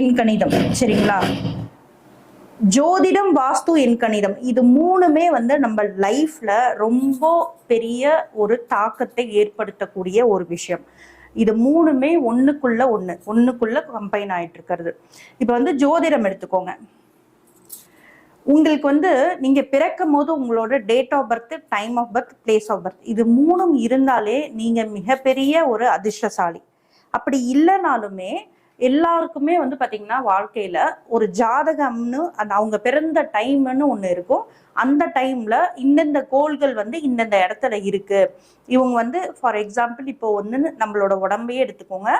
எண்கணிதம் சரிங்களா? ஜோதிடம் வாஸ்து எண்கணிதம் இது மூணுமே வந்து நம்ம லைஃப்ல ரொம்ப பெரிய ஒரு தாக்கத்தை ஏற்படுத்தக்கூடிய ஒரு விஷயம். இது மூணுமே ஒண்ணுக்குள்ள ஒண்ணு. ஒண்ணுக்குள்ள கம்பைன் ஆயிட்டு இருக்கிறது. இப்ப வந்து ஜோதிடம் எடுத்துக்கோங்க. உங்களுக்கு வந்து நீங்க பிறக்கும் போது உங்களோட date of birth time of birth place of birth இது மூணும் இருந்தாலே நீங்க மிகப்பெரிய ஒரு அதிர்ஷ்டசாலி. அப்படி இல்லைனாலுமே எல்லாருக்குமே வந்து பார்த்திங்கன்னா வாழ்க்கையில் ஒரு ஜாதகம்னு அந்த அவங்க பிறந்த டைம்னு ஒன்று இருக்கும். அந்த டைமில் இந்தந்த கோள்கள் வந்து இந்தந்த இடத்துல இருக்குது இவங்க வந்து ஃபார் எக்ஸாம்பிள் இப்போ வந்து நம்மளோட உடம்பையே எடுத்துக்கோங்க.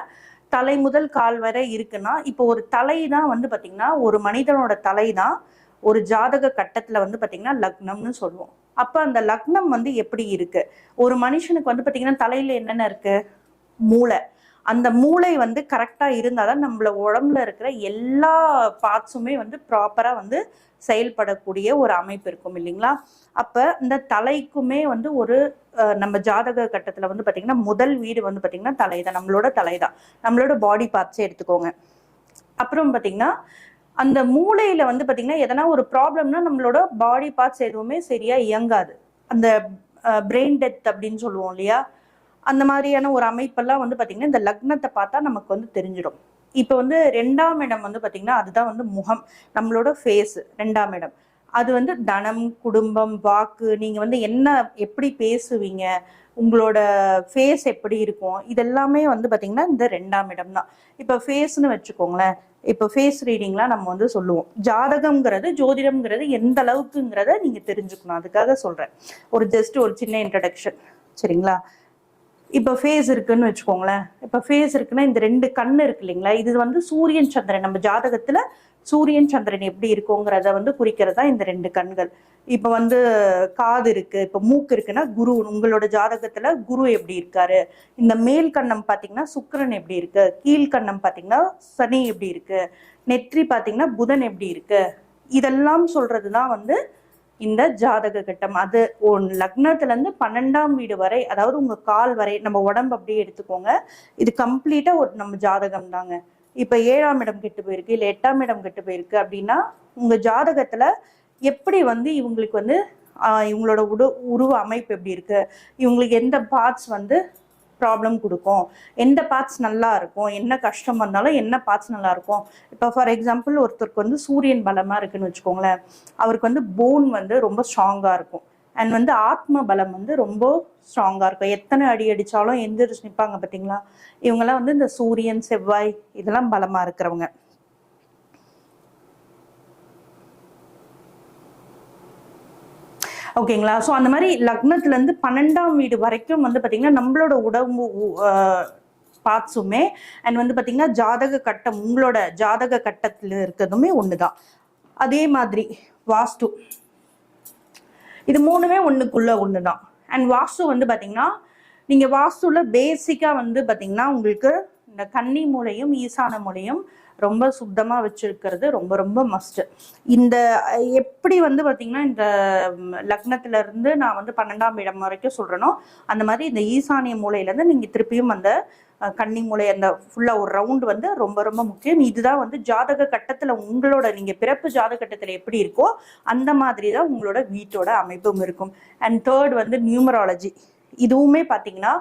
தலை முதல் கால் வரை இருக்குன்னா இப்போ ஒரு தலை தான் வந்து பார்த்திங்கன்னா ஒரு மனிதனோட தலை தான் ஒரு ஜாதக கட்டத்தில் வந்து பார்த்திங்கன்னா லக்னம்னு சொல்லுவோம். அப்போ அந்த லக்னம் வந்து எப்படி இருக்குது ஒரு மனுஷனுக்கு வந்து பார்த்திங்கன்னா தலையில் என்னென்ன இருக்குது மூளை. அந்த மூளை வந்து கரெக்டாக இருந்தால் தான் நம்மள உடம்புல இருக்கிற எல்லா பார்ட்ஸுமே வந்து ப்ராப்பராக வந்து செயல்படக்கூடிய ஒரு அமைப்பு இருக்கும் இல்லைங்களா? அப்போ இந்த தலைக்குமே வந்து ஒரு நம்ம ஜாதக கட்டத்தில் வந்து பார்த்திங்கன்னா முதல் வீடு வந்து பார்த்திங்கன்னா தலை தான் நம்மளோட தலை தான் நம்மளோட பாடி பார்ட்ஸே எடுத்துக்கோங்க. அப்புறம் பார்த்திங்கன்னா அந்த மூளையில் வந்து பார்த்திங்கன்னா எதனா ஒரு ப்ராப்ளம்னா நம்மளோட பாடி பார்ட்ஸ் எதுவுமே சரியாக இயங்காது. அந்த பிரெயின் டெத் அப்படின்னு சொல்லுவோம் இல்லையா? அந்த மாதிரியான ஒரு அமைப்பெல்லாம் வந்து பார்த்தீங்கன்னா இந்த லக்னத்தை பார்த்தா நமக்கு வந்து தெரிஞ்சிடும். இப்போ வந்து ரெண்டாம் இடம் வந்து பார்த்தீங்கன்னா அதுதான் வந்து முகம் நம்மளோட ஃபேஸ் ரெண்டாம் இடம். அது வந்து தனம் குடும்பம் வாக்கு நீங்கள் வந்து என்ன எப்படி பேசுவீங்க உங்களோட ஃபேஸ் எப்படி இருக்கும் இதெல்லாமே வந்து பார்த்தீங்கன்னா இந்த ரெண்டாம் இடம் தான். இப்போ ஃபேஸ்னு வச்சுக்கோங்களேன் இப்போ ஃபேஸ் ரீடிங்லாம் நம்ம வந்து சொல்லுவோம். ஜாதகம்ங்கிறது ஜோதிடம்ங்கிறது எந்த அளவுக்குங்கிறத நீங்கள் தெரிஞ்சுக்கணும். அதுக்காக சொல்கிறேன் ஒரு ஜஸ்ட் ஒரு சின்ன இன்ட்ரடக்ஷன் சரிங்களா? இப்போ ஃபேஸ் இருக்குன்னு வச்சுக்கோங்களேன். இப்போ ஃபேஸ் இருக்குன்னா இந்த ரெண்டு கண் இருக்கு இல்லைங்களா? இது வந்து சூரியன் சந்திரன். நம்ம ஜாதகத்தில் சூரியன் சந்திரன் எப்படி இருக்குங்கிறத வந்து குறிக்கிறதா இந்த ரெண்டு கண்கள். இப்போ வந்து காது இருக்கு இப்போ மூக்கு இருக்குன்னா குரு. உங்களோட ஜாதகத்தில் குரு எப்படி இருக்காரு? இந்த மேல் கண்ணம் பார்த்தீங்கன்னா சுக்கிரன் எப்படி இருக்கு? கீழ்கண்ணம் பார்த்தீங்கன்னா சனி எப்படி இருக்கு? நெற்றி பார்த்தீங்கன்னா புதன் எப்படி இருக்கு? இதெல்லாம் சொல்றதுதான் வந்து இந்த ஜாதக கட்டம். அது ஒன் லக்னத்துல இருந்து பன்னெண்டாம் வீடு வரை அதாவது உங்க கால் வரை நம்ம உடம்பு அப்படியே எடுத்துக்கோங்க. இது கம்ப்ளீட்டா ஒரு நம்ம ஜாதகம் தாங்க. இப்ப ஏழாம் இடம் கெட்டு போயிருக்கு இல்ல எட்டாம் இடம் கெட்டு போயிருக்கு அப்படின்னா உங்க ஜாதகத்துல எப்படி வந்து இவங்களுக்கு வந்து இவங்களோட உடு உருவ அமைப்பு எப்படி இருக்கு? இவங்களுக்கு எந்த பார்ட்ஸ் வந்து ப்ராப்ளம் கொடுக்கும். எந்த பார்ட்ஸ் நல்லா இருக்கும்? என்ன கஷ்டம் வந்தாலும் என்ன பார்ட்ஸ் நல்லா இருக்கும்? இப்போ ஃபார் எக்ஸாம்பிள் ஒருத்தருக்கு வந்து சூரியன் பலமாக இருக்குன்னு வச்சுக்கோங்களேன். அவருக்கு வந்து போன் வந்து ரொம்ப ஸ்ட்ராங்காக இருக்கும். அண்ட் வந்து ஆத்ம பலம் வந்து ரொம்ப ஸ்ட்ராங்காக இருக்கும். எத்தனை அடி அடித்தாலும் எந்திரிச்சு நிற்பாங்க பார்த்தீங்களா இவங்கெல்லாம் வந்து இந்த சூரியன் செவ்வாய் இதெல்லாம் பலமாக இருக்கிறவங்க. ஓகேங்களா? ஸோ அந்த மாதிரி லக்னத்துலேருந்து பன்னெண்டாம் வீடு வரைக்கும் வந்து பார்த்தீங்கன்னா நம்மளோட உடம்பு பார்ட்ஸுமே அண்ட் வந்து பார்த்திங்கன்னா ஜாதக கட்டம் உங்களோட ஜாதக கட்டத்தில் இருக்கிறதுமே ஒன்று தான் அதே மாதிரி வாஸ்து. இது மூணுமே ஒன்றுக்குள்ளே ஒன்று தான் அண்ட் வாஸ்து வந்து பார்த்திங்கன்னா நீங்கள் வாஸ்துவில் பேசிக்காக வந்து பார்த்தீங்கன்னா உங்களுக்கு இந்த கன்னி மூலையும் ஈசான மூலையும் ரொம்ப சுத்தமாக வச்சிருக்கிறது ரொம்ப ரொம்ப மஸ்ட் இந்த எப்படி வந்து பார்த்தீங்கன்னா இந்த லக்னத்துல இருந்து நான் வந்து பன்னெண்டாம் இடம் வரைக்கும் சொல்கிறேனோ அந்த மாதிரி இந்த ஈசானிய மூலையிலேருந்து நீங்கள் திருப்பியும் அந்த கன்னி மூலை அந்த ஃபுல்லாக ஒரு ரவுண்ட் வந்து ரொம்ப ரொம்ப முக்கியம். இதுதான் வந்து ஜாதக கட்டத்தில் உங்களோட நீங்கள் பிறப்பு ஜாதக கட்டத்தில் எப்படி இருக்கோ அந்த மாதிரி தான் உங்களோட வீட்டோட அமைப்பும் இருக்கும். அண்ட் தேர்ட் வந்து நியூமராலஜி இதுவுமே பார்த்தீங்கன்னா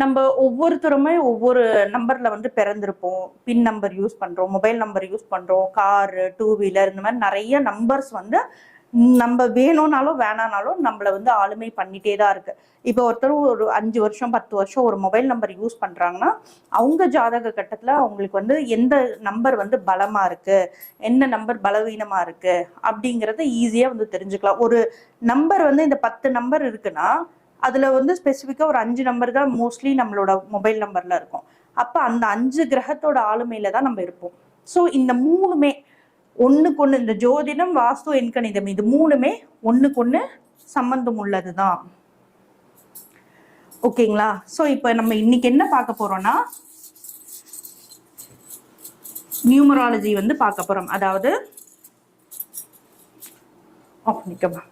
நம்ம ஒவ்வொருத்தருமே ஒவ்வொரு நம்பர்ல வந்து பிறந்திருப்போம். பின் நம்பர் யூஸ் பண்றோம் மொபைல் நம்பர் யூஸ் பண்றோம் காரு டூ வீலர் இந்த மாதிரி நிறைய நம்பர்ஸ் வந்து நம்ம வேணும்னாலும் வேணானாலும் நம்மளை வந்து ஆளுமை பண்ணிட்டே தான் இருக்கு. இப்போ ஒருத்தர் ஒரு அஞ்சு வருஷம் பத்து வருஷம் ஒரு மொபைல் நம்பர் யூஸ் பண்றாங்கன்னா அவங்க ஜாதக கட்டத்துல அவங்களுக்கு வந்து எந்த நம்பர் வந்து பலமா இருக்கு என்ன நம்பர் பலவீனமா இருக்கு அப்படிங்கறத ஈஸியா வந்து தெரிஞ்சுக்கலாம். ஒரு நம்பர் வந்து இந்த பத்து நம்பர் இருக்குன்னா அதுல வந்து ஸ்பெசிஃபிக்கா ஒரு அஞ்சு நம்பர் தான் மோஸ்ட்லி நம்மளோட மொபைல் நம்பர்ல இருக்கும். அப்ப அந்த அஞ்சு கிரகத்தோட ஆளுமையில தான் நம்ம இருப்போம். ஸோ இந்த மூணுமே ஒண்ணுக்கு ஒண்ணு இந்த ஜோதிடம் வாஸ்து எண்கணிதம் இது மூணுமே ஒண்ணுக்கு ஒண்ணு சம்பந்தம் உள்ளதுதான். ஓகேங்களா ஸோ இப்போ நம்ம இன்னைக்கு என்ன பார்க்க போறோம்னா நியூமராலஜி வந்து பார்க்க போறோம். அதாவது ஆஃப் நிக்கமா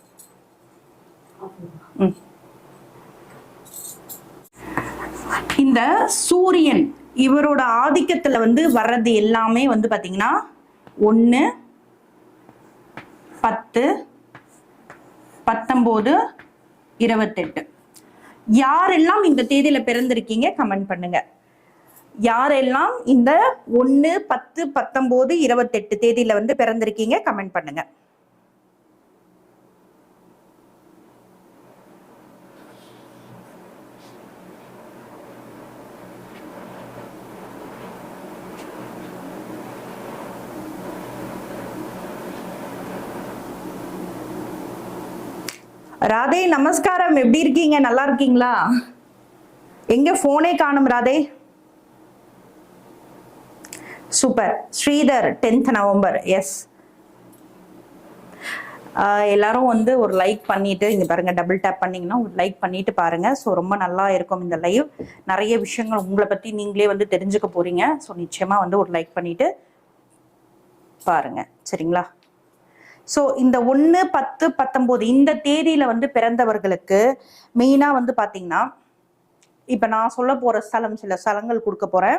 ம். இந்த சூரியன் இவரோட ஆதிக்கத்துல வந்து வர்றது எல்லாமே வந்து பாத்தீங்கன்னா ஒன்று பத்து பத்தொம்போது இருபத்தெட்டு. யாரெல்லாம் இந்த தேதியில பிறந்திருக்கீங்க கமெண்ட் பண்ணுங்க. யாரெல்லாம் இந்த ஒன்று பத்து பத்தொம்போது இருபத்தெட்டு தேதியில வந்து பிறந்திருக்கீங்க கமெண்ட் பண்ணுங்க. ராதே நமஸ்காரம். எப்படி இருக்கீங்க? நல்லா இருக்கீங்களா? எங்க போனே காணும் Radhe? Super. Sridhar tenth November. Yes எல்லாரும் வந்து ஒரு லைக் பண்ணிட்டு இங்க பாருங்க டபுள் டேப் பண்ணீங்கன்னா ஒரு லைக் பண்ணிட்டு பாருங்க. ஸோ ரொம்ப நல்லா இருக்கும் இந்த லைவ் நிறைய விஷயங்கள் உங்களை பத்தி நீங்களே வந்து தெரிஞ்சுக்க போறீங்க. ஸோ நிச்சயமா வந்து ஒரு லைக் பண்ணிட்டு பாருங்க. சரிங்களா? ஸோ இந்த ஒன்று பத்து பத்தொம்போது இந்த தேதியில் வந்து பிறந்தவர்களுக்கு மெயினாக வந்து பார்த்தீங்கன்னா இப்போ நான் சொல்ல போகிற ஸ்தலம் சில ஸ்தலங்கள் கொடுக்க போகிறேன்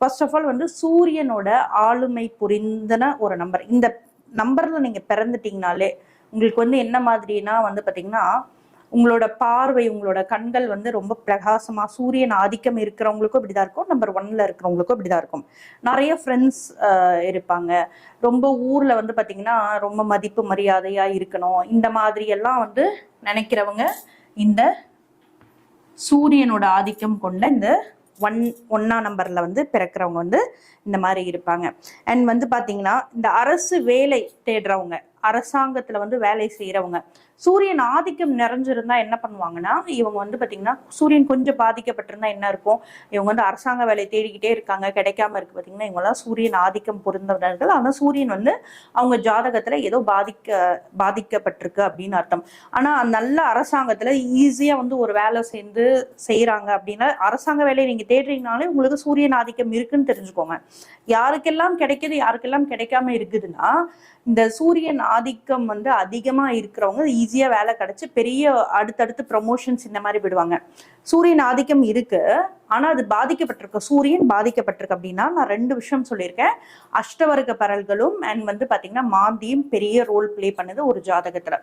ஃபர்ஸ்ட் ஆஃப் ஆல் வந்து சூரியனோட ஆளுமை புரிந்தன ஒரு நம்பர் இந்த நம்பரில் நீங்கள் பிறந்துட்டீங்கனாலே உங்களுக்கு வந்து என்ன மாதிரினா வந்து பார்த்தீங்கன்னா உங்களோட பார்வை உங்களோட கண்கள் வந்து ரொம்ப பிரகாசமா சூரியன் ஆதிக்கம் இருக்கிறவங்களுக்கும் இப்படிதான் இருக்கும். நம்பர் ஒன்ல இருக்கிறவங்களுக்கும் இப்படிதான் இருக்கும். நிறைய ஃப்ரெண்ட்ஸ் இருப்பாங்க. ரொம்ப ஊர்ல வந்து பாத்தீங்கன்னா ரொம்ப மதிப்பு மரியாதையா இருக்கணும். இந்த மாதிரி எல்லாம் வந்து நினைக்கிறவங்க இந்த சூரியனோட ஆதிக்கம் கொண்ட இந்த ஒன் ஒன்னா நம்பர்ல வந்து பிறக்கிறவங்க வந்து இந்த மாதிரி இருப்பாங்க. அண்ட் வந்து பாத்தீங்கன்னா இந்த அரசு வேலை தேடுறவங்க அரசாங்கத்துல வந்து வேலை செய்யறவங்க சூரியன் ஆதிக்கம் நிறைஞ்சிருந்தா என்ன பண்ணுவாங்கன்னா இவங்க வந்து பாத்தீங்கன்னா சூரியன் கொஞ்சம் பாதிக்கப்பட்டிருந்தா என்ன இருக்கும்? இவங்க வந்து அரசாங்க வேலை தேடிக்கிட்டே இருக்காங்க கிடைக்காம இருக்கு பாத்தீங்கன்னா இவங்கெல்லாம் சூரியன் ஆதிக்கம் பொருந்தவர்கள். ஆனா சூரியன் வந்து அவங்க ஜாதகத்துல ஏதோ பாதிக்க பாதிக்கப்பட்டிருக்கு அப்படின்னு அர்த்தம். ஆனா நல்ல அரசாங்கத்துல ஈஸியா வந்து ஒரு வேலை சேர்ந்து செய்யறாங்க அப்படின்னா அரசாங்க வேலையை நீங்க தேடுறீங்கனாலே உங்களுக்கு சூரியன் ஆதிக்கம் இருக்குன்னு தெரிஞ்சுக்கோங்க. யாருக்கெல்லாம் கிடைக்குது யாருக்கெல்லாம் கிடைக்காம இருக்குதுன்னா இந்த சூரியன் ஆதிக்கம் வந்து அதிகமா இருக்கிறவங்க ஈஸியா வேலை கிடைச்சு பெரிய அடுத்தடுத்து ப்ரமோஷன்ஸ் இந்த மாதிரி விடுவாங்க. சூரியன் ஆதிக்கம் இருக்கு. ஆனா அது பாதிக்கப்பட்டிருக்கு. சூரியன் பாதிக்கப்பட்டிருக்கு அப்படின்னா நான் ரெண்டு விஷயம் சொல்லியிருக்கேன். அஷ்டவர்க்க பரல்களும் அண்ட் வந்து பாத்தீங்கன்னா மாந்தியும் பெரிய ரோல் பிளே பண்ணுது ஒரு ஜாதகத்துல.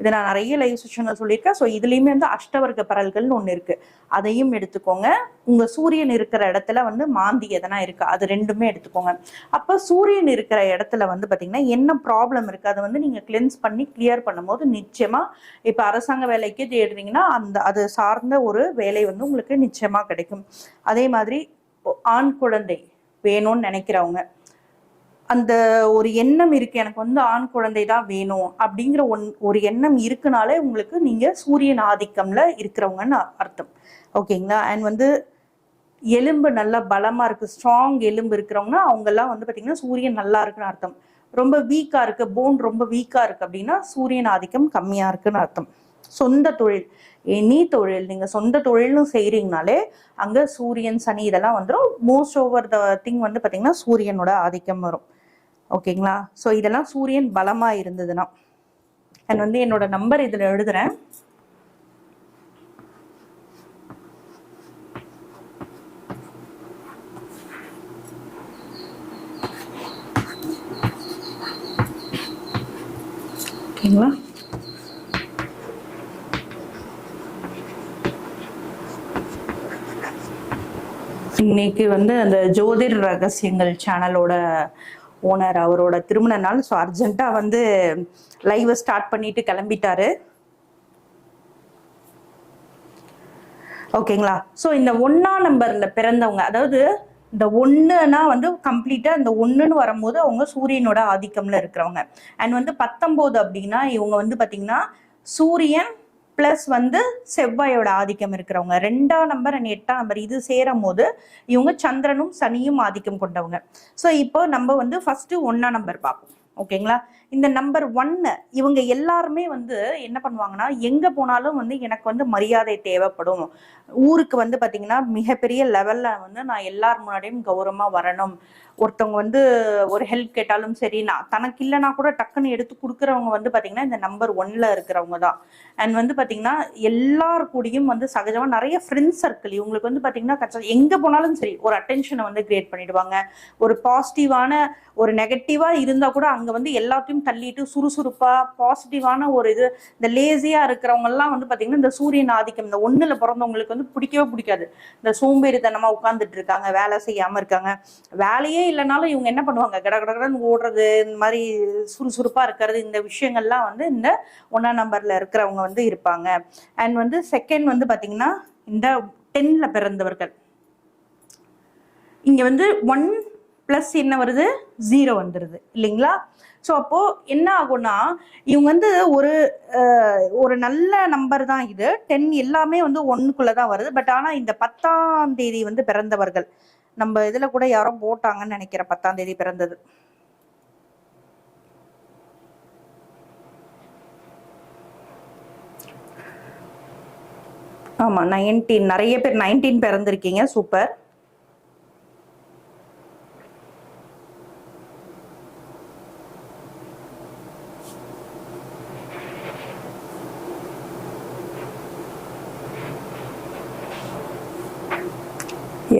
இது நான் நிறைய லைவ் செஷனில் சொல்லியிருக்கேன். ஸோ இதுலேயுமே வந்து அஷ்டவர்க்க பரல்கள்னு ஒன்று இருக்கு. அதையும் எடுத்துக்கோங்க. உங்க சூரியன் இருக்கிற இடத்துல வந்து மாந்தி எதனா இருக்கு அது ரெண்டுமே எடுத்துக்கோங்க. அப்போ சூரியன் இருக்கிற இடத்துல வந்து பார்த்திங்கன்னா என்ன ப்ராப்ளம் இருக்கு அதை வந்து நீங்க கிளென்ஸ் பண்ணி கிளியர் பண்ணும்போது நிச்சயமா இப்போ அரசாங்க வேலைக்கு தேடுறீங்கன்னா அந்த அது சார்ந்த ஒரு வேலை வந்து உங்களுக்கு நிச்சயமா கிடைக்கும். அதே மாதிரி ஆண் குழந்தை வேணும்னு நினைக்கிறவங்க அந்த ஒரு எண்ணம் இருக்கு எனக்கு வந்து ஆண் குழந்தை தான் வேணும் அப்படிங்கிற ஒன் ஒரு எண்ணம் இருக்குனாலே உங்களுக்கு நீங்க சூரியன் ஆதிக்கம்ல இருக்கிறவங்கன்னு அர்த்தம். ஓகேங்களா? அண்ட் வந்து எலும்பு நல்லா பலமா இருக்கு ஸ்ட்ராங் எலும்பு இருக்கிறவங்கன்னா அவங்கெல்லாம் வந்து பாத்தீங்கன்னா சூரியன் நல்லா இருக்குன்னு அர்த்தம். ரொம்ப வீக்கா இருக்கு போன் ரொம்ப வீக்கா இருக்கு அப்படின்னா சூரியன் ஆதிக்கம் கம்மியா இருக்குன்னு அர்த்தம். சொந்த தொழில். எனி தொழில். நீங்க சொந்த தொழிலும் செய்றீங்கனாலே அங்க சூரியன் சனி இதெல்லாம் வந்துடும் மோஸ்ட் ஓவர் த திங் வந்து பாத்தீங்கன்னா சூரியனோட ஆதிக்கம் வரும். ஓகேங்களா? ஸோ இதெல்லாம் சூரியன் பலமா இருந்ததுன்னா. அண்ட் வந்து என்னோட நம்பர் இதுல எழுதுறேன். ஓகேங்களா? இன்னைக்கு வந்து அந்த ஜோதிர் ரகசியங்கள் சேனலோட ஓனர் அவரோட திருமண நாள். ஸோ அர்ஜென்ட்டாக வந்து லைவை ஸ்டார்ட் பண்ணிட்டு கிளம்பிட்டாரு. ஓகேங்களா ஸோ இந்த ஒன்னா நம்பர்ல பிறந்தவங்க அதாவது இந்த ஒன்றுனா வந்து கம்ப்ளீட்டா இந்த ஒன்றுன்னு வரும்போது அவங்க சூரியனோட ஆதிக்கம்ல இருக்கிறவங்க. அண்ட் வந்து பத்தொம்போது அப்படின்னா இவங்க வந்து பாத்தீங்கன்னா சூரியன் ப்ளஸ் வந்து செவ்வாயோட ஆதிக்கம் இருக்கிறவங்க. ரெண்டாம் நம்பர் அண்ட் எட்டாம் நம்பர் இது சேரும் போது இவங்க சந்திரனும் சனியும் ஆதிக்கம் கொண்டவங்க. ஸோ இப்போ நம்ம வந்து ஃபர்ஸ்ட் ஒன்னா நம்பர் பார்ப்போம். ஓகேங்களா இந்த நம்பர் ஒன்னு இவங்க எல்லாருமே வந்து என்ன பண்ணுவாங்கன்னா எங்க போனாலும் வந்து எனக்கு வந்து மரியாதை தேவைப்படும். ஊருக்கு வந்து பாத்தீங்கன்னா மிகப்பெரிய லெவல்ல வந்து நான் எல்லார் முன்னாடியும் கௌரவமா வரணும். ஒருத்தவங்க வந்து ஒரு ஹெல்ப் கேட்டாலும் சரி நான் தனக்கு இல்லைனா கூட டக்குன்னு எடுத்து கொடுக்குறவங்க வந்து பாத்தீங்கன்னா இந்த நம்பர் ஒன்ல இருக்கிறவங்க தான். அண்ட் வந்து பாத்தீங்கன்னா எல்லார் கூடயும் வந்து சகஜமா நிறைய ஃப்ரெண்ட்ஸ் சர்க்கிள் இவங்களுக்கு வந்து பாத்தீங்கன்னா கச்ச- எங்க போனாலும் சரி ஒரு அட்டென்ஷனை வந்து கிரியேட் பண்ணிடுவாங்க. ஒரு பாசிட்டிவான ஒரு நெகட்டிவா இருந்தா கூட அங்க வந்து எல்லாத்தையும் தள்ளிட்டு சுறுசுறுப்பா பாசிட்டிவான ஒரு இது இந்த லேசியா இருக்கிறவங்க எல்லாம் வந்து பாத்தீங்கன்னா இந்த சூரியன் ஆதிக்கம் இந்த ஒண்ணுல பிறந்தவங்களுக்கு வந்து பிடிக்கவே பிடிக்காது. இந்த சோம்பேறித்தனமா உட்கார்ந்துட்டு இருக்காங்க வேலை செய்யாம இருக்காங்க. வேலையே இல்லைனாலும் இவங்க என்ன பண்ணுவாங்க? கட கட ஓடுறது இந்த மாதிரி சுறுசுறுப்பா இருக்கிறது இந்த விஷயங்கள்லாம் வந்து இந்த ஒன்னாம் நம்பர்ல இருக்கிறவங்க வந்து இருப்பாங்க. அண்ட் வந்து செகண்ட் வந்து பாத்தீங்கன்னா இந்த டென்ல பிறந்தவர்கள். இங்க வந்து ஒன் ப்ளஸ் என்ன வருது? ஜீரோ வந்துடுது இல்லைங்களா? ஸோ அப்போது என்ன ஆகும்னா இவங்க வந்து ஒரு ஒரு நல்ல நம்பர் தான் இது. டென் எல்லாமே வந்து ஒன்றுக்குள்ளே தான் வருது. பட் ஆனால் இந்த பத்தாம் தேதி வந்து பிறந்தவர்கள் நம்ம இதில் கூட யாரோ போட்டாங்கன்னு நினைக்கிற பத்தாம் தேதி பிறந்தது. ஆமாம் நைன்டீன் நிறைய பேர் நைன்டீன் பிறந்திருக்கீங்க. சூப்பர்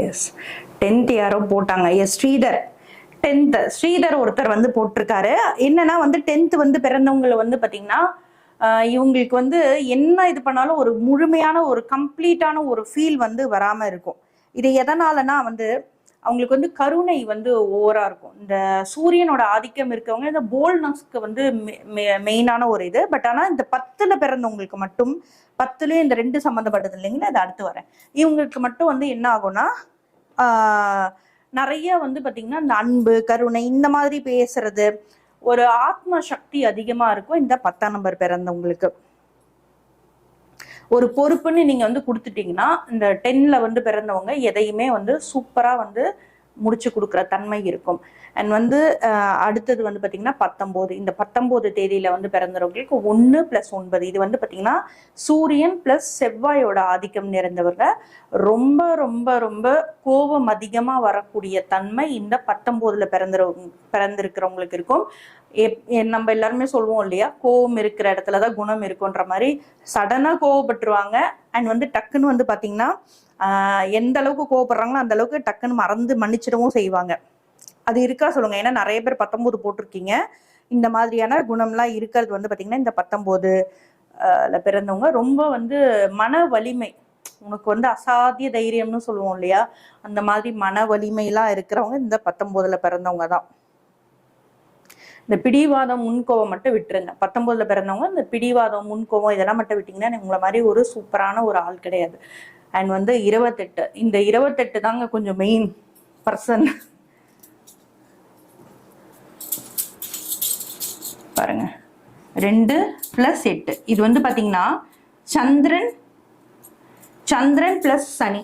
எஸ் டென்த் யாரோ போட்டாங்க. எஸ் ஸ்ரீதர். டென்த் ஸ்ரீதர் ஒருத்தர் வந்து போட்டிருக்காரு. என்னன்னா வந்து டென்த் வந்து பிறந்தவங்களை வந்து பாத்தீங்கன்னா இவங்களுக்கு வந்து என்ன இது பண்ணாலும் ஒரு முழுமையான ஒரு கம்ப்ளீட்டான ஒரு ஃபீல் வந்து வராமல் இருக்கும். இது எதனாலனா வந்து அவங்களுக்கு வந்து கருணை வந்து ஓவரா இருக்கும். இந்த சூரியனோட ஆதிக்கம் இருக்கவங்க இந்த போல்னஸ்க்கு வந்து மெயினான ஒரு இது. பட் ஆனால் இந்த பத்துல பிறந்தவங்களுக்கு மட்டும் பத்துலேயும் இந்த ரெண்டு சம்மந்தப்பட்டது இல்லைங்களா? அது அடுத்து வரேன். இவங்களுக்கு மட்டும் வந்து என்ன ஆகும்னா நிறைய வந்து பார்த்திங்கன்னா இந்த அன்பு கருணை இந்த மாதிரி பேசுறது ஒரு ஆத்ம சக்தி அதிகமாக இருக்கும் இந்த பத்தாம் நம்பர் பிறந்தவங்களுக்கு. ஒரு பொறுப்புன்னு நீங்க வந்து கொடுத்துட்டீங்கன்னா இந்த டென்ல வந்து பிறந்தவங்க எதையுமே வந்து சூப்பரா வந்து முடிச்சு கொடுக்குற தன்மை இருக்கும். அண்ட் வந்து அடுத்தது வந்து பார்த்தீங்கன்னா பத்தொம்போது. இந்த பத்தொம்போது தேதியில் வந்து பிறந்தவங்களுக்கு ஒன்று ப்ளஸ் ஒன்பது. இது வந்து பார்த்தீங்கன்னா சூரியன் ப்ளஸ் செவ்வாயோட ஆதிக்கம் நிறைந்தவர்கள் ரொம்ப ரொம்ப ரொம்ப கோபம் அதிகமாக வரக்கூடிய தன்மை இந்த பத்தொம்போதில் பிறந்தவங்க பிறந்திருக்கிறவங்களுக்கு இருக்கும். எப்- நம்ம எல்லாருமே சொல்லுவோம் இல்லையா? கோவம் இருக்கிற இடத்துல தான் குணம் இருக்குன்ற மாதிரி சடனாக கோவப்பட்டுருவாங்க அண்ட் வந்து டக்குன்னு வந்து பார்த்தீங்கன்னா எந்த அளவுக்கு கோவப்படுறாங்களோ அந்த அளவுக்கு டக்குன்னு மறந்து மன்னிச்சிடவும் செய்வாங்க. அது இருக்கா சொல்லுங்க. ஏன்னா நிறைய பேர் பத்தொம்போது போட்டிருக்கீங்க. இந்த மாதிரியான குணம்லாம் இருக்கிறது வந்து பார்த்தீங்கன்னா இந்த பத்தொம்போது பிறந்தவங்க ரொம்ப வந்து மன வலிமை. உனக்கு வந்து அசாத்திய தைரியம்னு சொல்லுவோம் இல்லையா? அந்த மாதிரி மன வலிமையெல்லாம் இருக்கிறவங்க இந்த பத்தொம்போதுல பிறந்தவங்க தான். இந்த பிடிவாதம் முன்கோவம் மட்டும் விட்டுருங்க. பத்தொம்போதுல பிறந்தவங்க இந்த பிடிவாதம் முன்கோவம் இதெல்லாம் மட்டும் விட்டீங்கன்னா உங்களை மாதிரி ஒரு சூப்பரான ஒரு ஆள் கிடையாது. அண்ட் வந்து இருபத்தெட்டு. இந்த இருபத்தெட்டு தாங்க கொஞ்சம் மெயின் பர்சன் பாருங்க. ரெண்டு பிளஸ் எட்டு. இது வந்து பாத்தீங்கன்னா சந்திரன் சந்திரன் பிளஸ் சனி.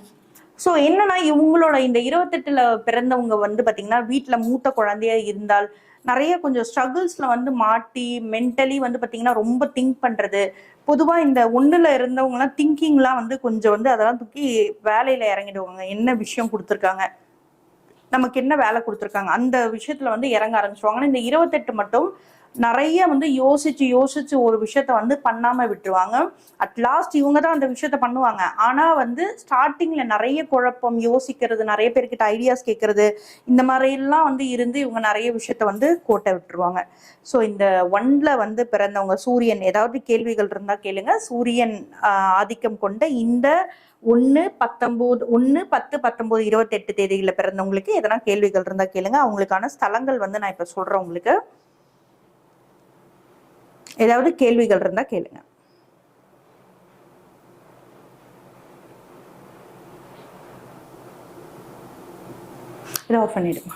ஸோ என்னன்னா இவங்களோட இந்த இருபத்தெட்டுல பிறந்தவங்க வந்து பாத்தீங்கன்னா வீட்டில் மூத்த குழந்தையா இருந்தால் நிறைய கொஞ்சம் ஸ்ட்ரகிள்ஸ்ல வந்து மாட்டி மென்டலி வந்து பாத்தீங்கன்னா ரொம்ப திங்க் பண்றது. பொதுவா இந்த ஒண்ணுல இருந்தவங்கலாம் திங்கிங்லாம் வந்து கொஞ்சம் வந்து அதெல்லாம் தூக்கி வேலையில இறங்கிடுவாங்க. என்ன விஷயம் கொடுத்துருக்காங்க? நமக்கு என்ன வேலை கொடுத்துருக்காங்க? அந்த விஷயத்துல வந்து இறங்க ஆரம்பிச்சுவாங்கன்னா இந்த இருபத்தெட்டு மட்டும் நிறைய வந்து யோசிச்சு யோசிச்சு ஒரு விஷயத்த வந்து பண்ணாம விட்டுருவாங்க. அட்லாஸ்ட் இவங்க தான் அந்த விஷயத்த பண்ணுவாங்க. ஆனா வந்து ஸ்டார்டிங்ல நிறைய குழப்பம் யோசிக்கிறது நிறைய பேர்கிட்ட ஐடியாஸ் கேட்கறது இந்த மாதிரி எல்லாம் வந்து இருந்து இவங்க நிறைய விஷயத்த வந்து கோட்டை விட்டுருவாங்க. ஸோ இந்த ஒன்ல வந்து பிறந்தவங்க சூரியன் ஏதாவது கேள்விகள் இருந்தா கேளுங்க. சூரியன் ஆதிக்கம் கொண்ட இந்த ஒன்று பத்தொம்போது ஒன்று பத்து பத்தொம்போது இருபத்தெட்டு தேதிகளில் பிறந்தவங்களுக்கு எதனா கேள்விகள் இருந்தால் கேளுங்க. அவங்களுக்கான ஸ்தலங்கள் வந்து நான் இப்போ சொல்றேன் உங்களுக்கு. ஏதாவது கேள்விகள் இருந்தா கேளுங்க. இதை ஆஃப் பண்ணிடுமா?